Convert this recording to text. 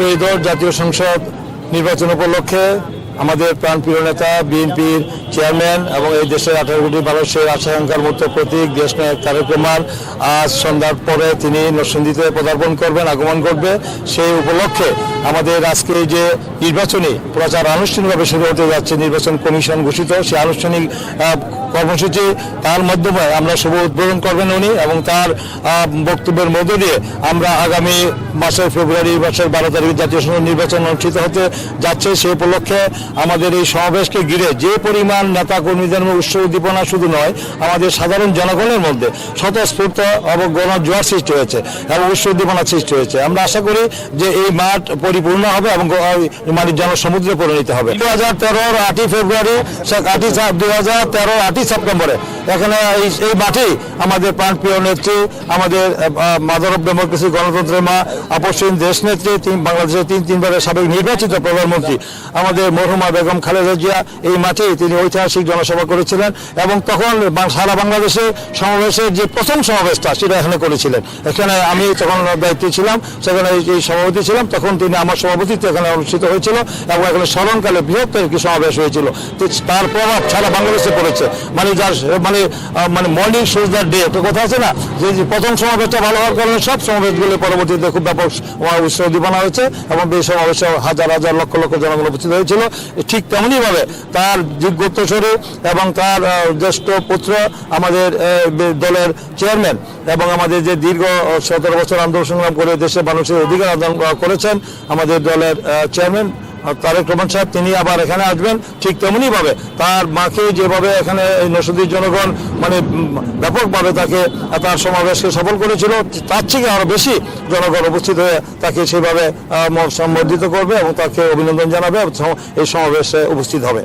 ত্রয়োদশ জাতীয় সংসদ নির্বাচন উপলক্ষে আমাদের প্রাণপ্রিয় নেতা বিএনপির চেয়ারম্যান এবং এই দেশের আঠারো কোটি মানুষের আকাঙ্ক্ষার মতো প্রতীক দেশ নায়ক তারেক রহমান আজ সন্ধ্যার পরে তিনি নরসিংদীতে পদার্পণ করবেন, আগমন করবে সেই উপলক্ষে আমাদের আজকে যে নির্বাচনী প্রচার আনুষ্ঠানিকভাবে শুরু হতে যাচ্ছে, নির্বাচন কমিশন ঘোষিত। সেই আনুষ্ঠানিক কর্মসূচি তার মাধ্যমে আমরা শুভ উদ্বোধন করবেন উনি এবং তার বক্তব্যের মধ্য দিয়ে আমরা আগামী মাসের ফেব্রুয়ারি মাসের বারো তারিখে জাতীয় সংসদ নির্বাচন অনুষ্ঠিত হতে যাচ্ছে। সেই উপলক্ষে আমাদের এই সমাবেশকে ঘিরে যে পরিমাণ নেতা কর্মীদের উৎস উদ্দীপনা শুধু নয়, আমাদের সাধারণ জনগণের মধ্যে স্বতঃস্ফূর্ত এবং জোয়ার সৃষ্টি হয়েছে এবং উৎস উদ্দীপনার সৃষ্টি হয়েছে। আমরা আশা করি যে এই মাঠ পরিপূর্ণ হবে এবং মানে জনসমুদ্রে পরিণত হবে। দু হাজার তেরোর আটই ফেব্রুয়ারি আটই দু হাজার তেরোর আটই সেপ্টেম্বরে এখানে এই- মাঠেই আমাদের প্রাণপ্রিয় নেত্রী, আমাদের মাদার অফ ডেমোক্রেসি গণতন্ত্রের মা আপসীন দেশ নেত্রী, তিন, বাংলাদেশের তিন, তিনবারের সাবেক নির্বাচিত প্রধানমন্ত্রী, আমাদের মরহুমা বেগম খালেদা জিয়া, এই মাঠেই তিনি ঐতিহাসিক জনসভা করেছিলেন এবং তখন সারা বাংলাদেশে সমাবেশের যে প্রথম সমাবেশটা সেটা এখানে করেছিলেন। এখানে আমি তখন দায়িত্বে ছিলাম, সেখানে এই- সভাপতি ছিলাম, তখন তিনি আমার সভাপতিত্বে এখানে অনুষ্ঠিত হয়েছিল এবং এখানে স্মরণকালে বৃহত্তর একটি সমাবেশ হয়েছিল। তার প্রভাব সারা বাংলাদেশে পড়েছে। মানে যার মানে মানে মর্নিং শোজ দ্য ডে একটা কথা আছে না? যে প্রথম সমাবেশটা ভালো হওয়ার কারণে সব সমাবেশগুলো পরবর্তীতে খুব ব্যাপক উৎসাহ উদ্দীপনা হয়েছে এবং এই সমাবেশে হাজার হাজার লক্ষ লক্ষ জনগণ উপস্থিত হয়েছিল। ঠিক তেমনই ভাবে তার যোগ্যত্বস্বরূপ এবং তার জ্যেষ্ঠ পুত্র আমাদের দলের চেয়ারম্যান এবং আমাদের যে দীর্ঘ সতেরো বছর আন্দোলন সংগ্রাম করে দেশের মানুষের অধিকার আহ, করেছেন আমাদের দলের চেয়ারম্যান তারেক রহমান সাহেব, তিনি আবার এখানে আসবেন ঠিক তেমনই ভাবে তার মাকে যেভাবে এখানে নসুদির জনগণ মানে ব্যাপকভাবে তাকে তার সমাবেশকে সফল করেছিল, তার থেকে আরও বেশি জনগণ উপস্থিত হয়ে তাকে সেভাবে সম্বর্ধিত করবে এবং তাকে অভিনন্দন জানাবে এই সমাবেশে উপস্থিত হবে।